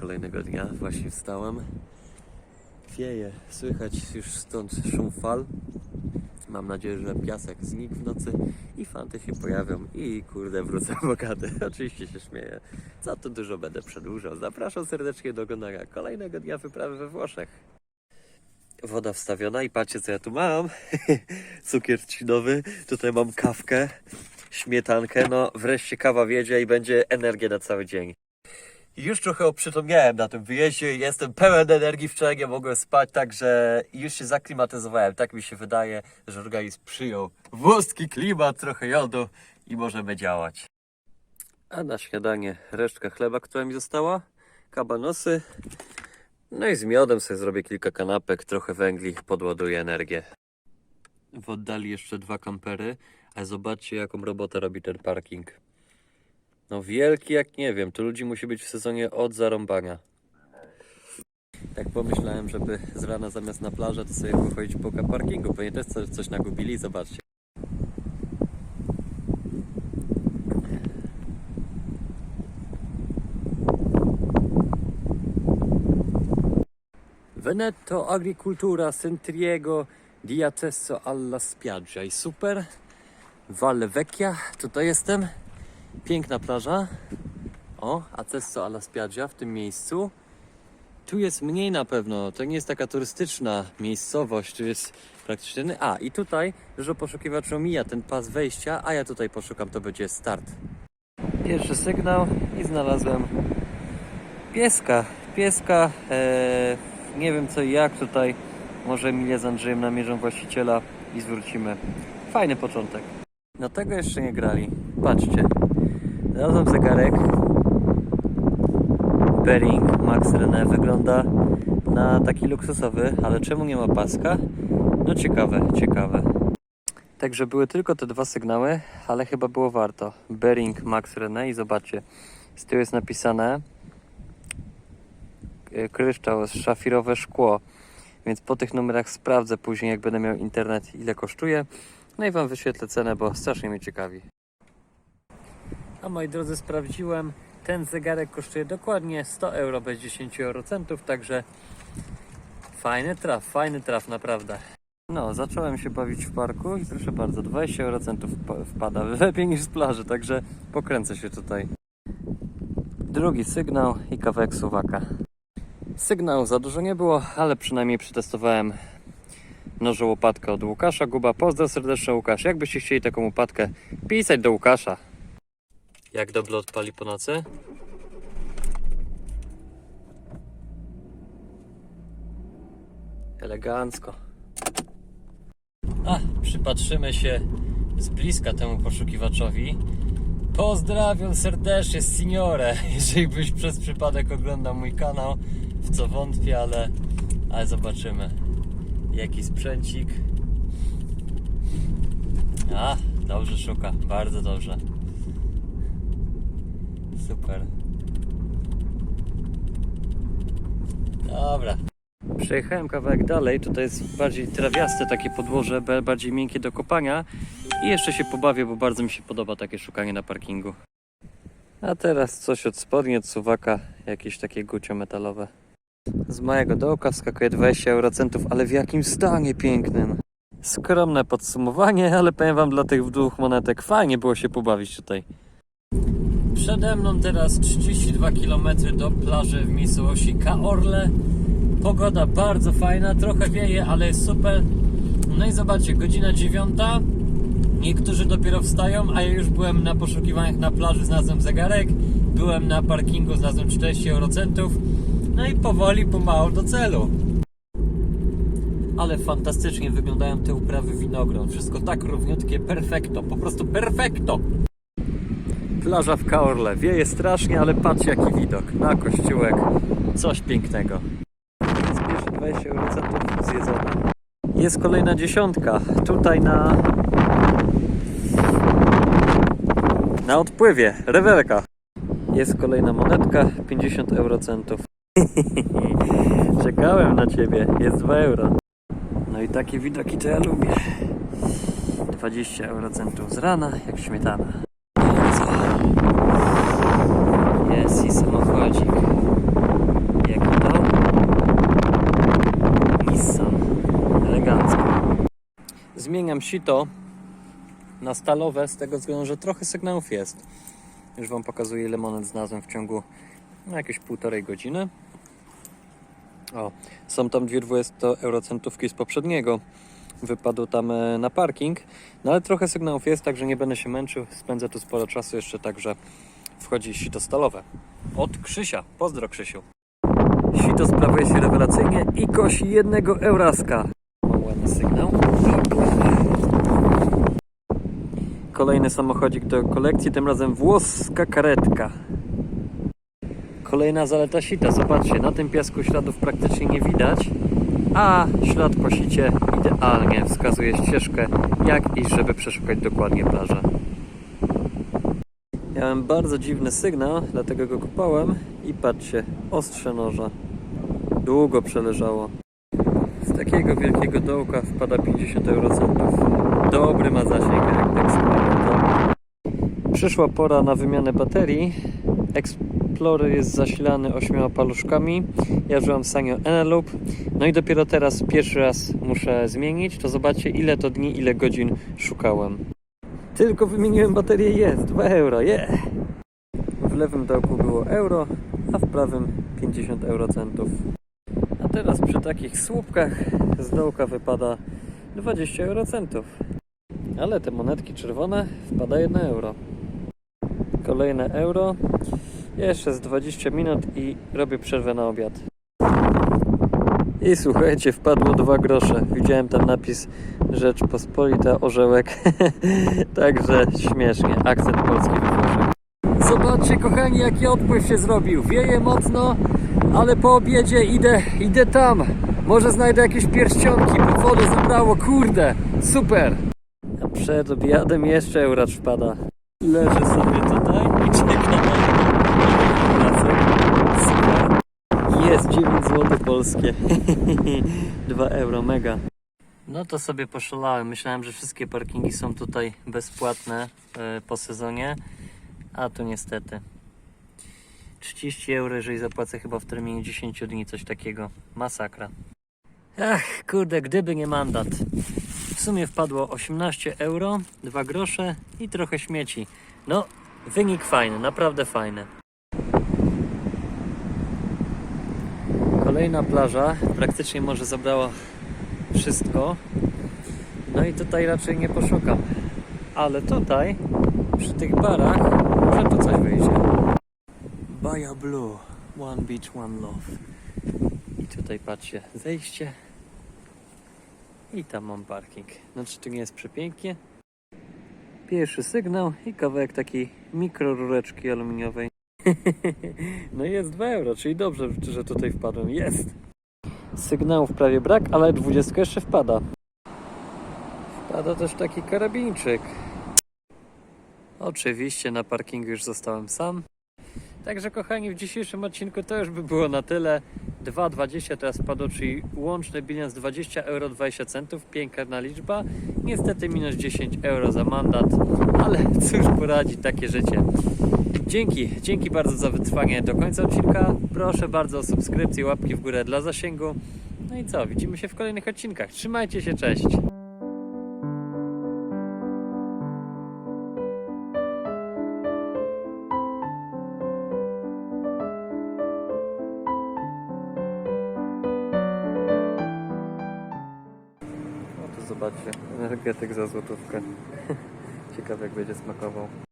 Kolejnego dnia. Właśnie wstałem. Wieje, słychać już stąd szum fal. Mam nadzieję, że piasek znikł w nocy i fanty się pojawią i kurde wrócę bogaty. Oczywiście się śmieję. Co tu dużo będę przedłużał. Zapraszam serdecznie do oglądania kolejnego dnia wyprawy we Włoszech. Woda wstawiona i patrzcie co ja tu mam. Cukier trzcinowy, tutaj mam kawkę, śmietankę. No wreszcie kawa wiedzie i będzie energia na cały dzień. Już trochę oprzytomniałem na tym wyjeździe jestem pełen energii. Wczoraj nie mogłem spać, także już się zaklimatyzowałem. Tak mi się wydaje, że organizm przyjął włoski klimat, trochę jodu i możemy działać. A na śniadanie resztka chleba, która mi została, kabanosy. No i z miodem sobie zrobię kilka kanapek, trochę węgli, podładuję energię. W oddali jeszcze dwa kampery, a zobaczcie jaką robotę robi ten parking. No wielki jak nie wiem, tu ludzi musi być w sezonie od zarąbania. Tak pomyślałem, żeby z rana zamiast na plażę to sobie pochodzić po parkingu, pewnie też coś, nagubili, zobaczcie. Veneto Agricultura Centriego di Acesso alla Spiaggia i super. Valle Vecchia, tutaj jestem. Piękna plaża. O, Acesso alla Spiaggia w tym miejscu. Tu jest mniej na pewno, to nie jest taka turystyczna miejscowość, tu jest praktycznie... A, i tutaj dużo poszukiwaczy omija ten pas wejścia, a ja tutaj poszukam, to będzie start. Pierwszy sygnał i znalazłem pieska. Pieska, e, nie wiem co i jak tutaj. Może Emilia z Andrzejem namierzą właściciela i zwrócimy. Fajny początek. No tego jeszcze nie grali. Patrzcie. Znalazłem zegarek. Bering Max René wygląda na taki luksusowy, ale czemu nie ma paska? No ciekawe, ciekawe. Także były tylko te dwa sygnały, ale chyba było warto. Bering Max René i zobaczcie. Z tyłu jest napisane e, kryształ, szafirowe szkło. Więc po tych numerach sprawdzę później, jak będę miał internet, ile kosztuje. No i Wam wyświetlę cenę, bo strasznie mnie ciekawi. A moi drodzy, sprawdziłem. Ten zegarek kosztuje dokładnie 100 euro bez 10 eurocentów, także fajny traf, fajny traf, naprawdę. No, zacząłem się bawić w parku i proszę bardzo, 20 eurocentów wpa- wpada. Lepiej niż z plaży, także pokręcę się tutaj. Drugi sygnał i kawałek suwaka. Sygnału za dużo nie było, ale przynajmniej przetestowałem noże łopatkę od Łukasza Guba. Pozdro serdeczne Łukasz. Jakbyście chcieli taką łopatkę, pisać do Łukasza. Jak dobrze odpali po nocy? Elegancko. A, przypatrzymy się z bliska temu poszukiwaczowi. Pozdrawiam serdecznie, signore. Jeżeli byś przez przypadek oglądał mój kanał, w co wątpię, ale, ale zobaczymy. Jaki sprzęcik. A, dobrze szuka, bardzo dobrze. Super. Dobra. Przejechałem kawałek dalej, tutaj jest bardziej trawiaste takie podłoże, ba- bardziej miękkie do kopania i jeszcze się pobawię, bo bardzo mi się podoba takie szukanie na parkingu. A teraz coś od spodni, od suwaka, jakieś takie gucio metalowe. Z mojego dołka wskakuje 20 eurocentów, ale w jakim stanie pięknym. Skromne podsumowanie, ale powiem wam dla tych dwóch monetek fajnie było się pobawić tutaj. Przede mną teraz 32 km do plaży w miejscowości Kaorle. Pogoda bardzo fajna, trochę wieje, ale jest super. No i zobaczcie, godzina 9. Niektórzy dopiero wstają, a ja już byłem na poszukiwaniach na plaży, znalazłem zegarek. Byłem na parkingu, znalazłem 40 eurocentów. No i powoli, pomału do celu. Ale fantastycznie wyglądają te uprawy winogron. Wszystko tak równiutkie, perfekto, po prostu perfekto. Plaża w Kaorle. Wieje strasznie, ale patrz jaki widok. Na kościółek. Coś pięknego. Pierwsze 20 eurocentów zjedzone. Jest kolejna dziesiątka. Tutaj na... Na odpływie. Rewelka. Jest kolejna monetka. 50 eurocentów. Czekałem na ciebie. Jest 2 euro. No i takie widoki to ja lubię. 20 eurocentów z rana, jak śmietana. wersji samochodzik. Jaki dał Nissan. Elegancko. Zmieniam sito na stalowe z tego względu, że trochę sygnałów jest. Już Wam pokazuję ile monet znalazłem w ciągu no, jakieś półtorej godziny. O, są tam dwie 20 eurocentówki z poprzedniego. Wypadł tam e, na parking. No ale trochę sygnałów jest, także nie będę się męczył. Spędzę tu sporo czasu jeszcze, także wchodzi sito stalowe. Od Krzysia. Pozdro Krzysiu. Sito sprawuje się rewelacyjnie i kosi jednego euraska. Mam ładny sygnał. Kolejny samochodzik do kolekcji, tym razem włoska karetka. Kolejna zaleta sita. Zobaczcie, na tym piasku śladów praktycznie nie widać, a ślad po sicie idealnie wskazuje ścieżkę, jak iść, żeby przeszukać dokładnie plażę. Miałem bardzo dziwny sygnał, dlatego go kupałem i patrzcie, ostrze noża. Długo przeleżało. Z takiego wielkiego dołka wpada 50 eurocentów. Dobry ma zasięg jak Explorer. Przyszła pora na wymianę baterii. Explorer jest zasilany ośmioma paluszkami. Ja użyłam Sanyo Eneloop. No i dopiero teraz pierwszy raz muszę zmienić. To zobaczcie ile to dni, ile godzin szukałem. Tylko wymieniłem baterię, jest 2 euro, yeah! W lewym dołku było euro, a w prawym 50 eurocentów. A teraz przy takich słupkach z dołka wypada 20 eurocentów. Ale te monetki czerwone wpada 1 euro. Kolejne euro. Jeszcze z 20 minut i robię przerwę na obiad. I słuchajcie, wpadło 2 grosze. Widziałem tam napis Rzeczpospolita Orzełek. Także śmiesznie. Akcent polski Włoszech. Zobaczcie kochani jaki odpływ się zrobił. Wieje mocno, ale po obiedzie idę, idę tam. Może znajdę jakieś pierścionki, bo wodę zabrało. Kurde, super. A przed obiadem jeszcze euracz wpada. Leżę sobie tutaj i czekam na Super. Jest 9 zł polskie. 2 euro, mega. No to sobie poszalałem. Myślałem, że wszystkie parkingi są tutaj bezpłatne e, po sezonie, a tu niestety 30 euro, jeżeli zapłacę chyba w terminie 10 dni, coś takiego. Masakra. Ach, kurde, gdyby nie mandat. W sumie wpadło 18 euro, 2 grosze i trochę śmieci. No, wynik fajny, naprawdę fajny. Kolejna plaża, praktycznie może zabrała wszystko. No i tutaj raczej nie poszukam. Ale tutaj, przy tych barach, może tu coś wyjdzie. Baja Blue, One Beach, One Love. I tutaj patrzcie, zejście. I tam mam parking. No czy to nie jest przepięknie? Pierwszy sygnał i kawałek takiej mikrorureczki aluminiowej. no jest 2 euro, czyli dobrze, że tutaj wpadłem. Jest! Sygnałów prawie brak, ale 20 jeszcze wpada. Wpada też taki karabinczyk. Oczywiście na parkingu już zostałem sam. Także kochani, w dzisiejszym odcinku to już by było na tyle. 2,20 teraz padło, czyli łączny bilans 20 euro 20 centów. Piękna liczba. Niestety minus 10 euro za mandat, ale cóż poradzi, takie życie. Dzięki, dzięki bardzo za wytrwanie do końca odcinka. Proszę bardzo o subskrypcję, łapki w górę dla zasięgu. No i co, widzimy się w kolejnych odcinkach. Trzymajcie się, cześć! Zobaczcie, energetyk za złotówkę. Ciekawe jak będzie smakował.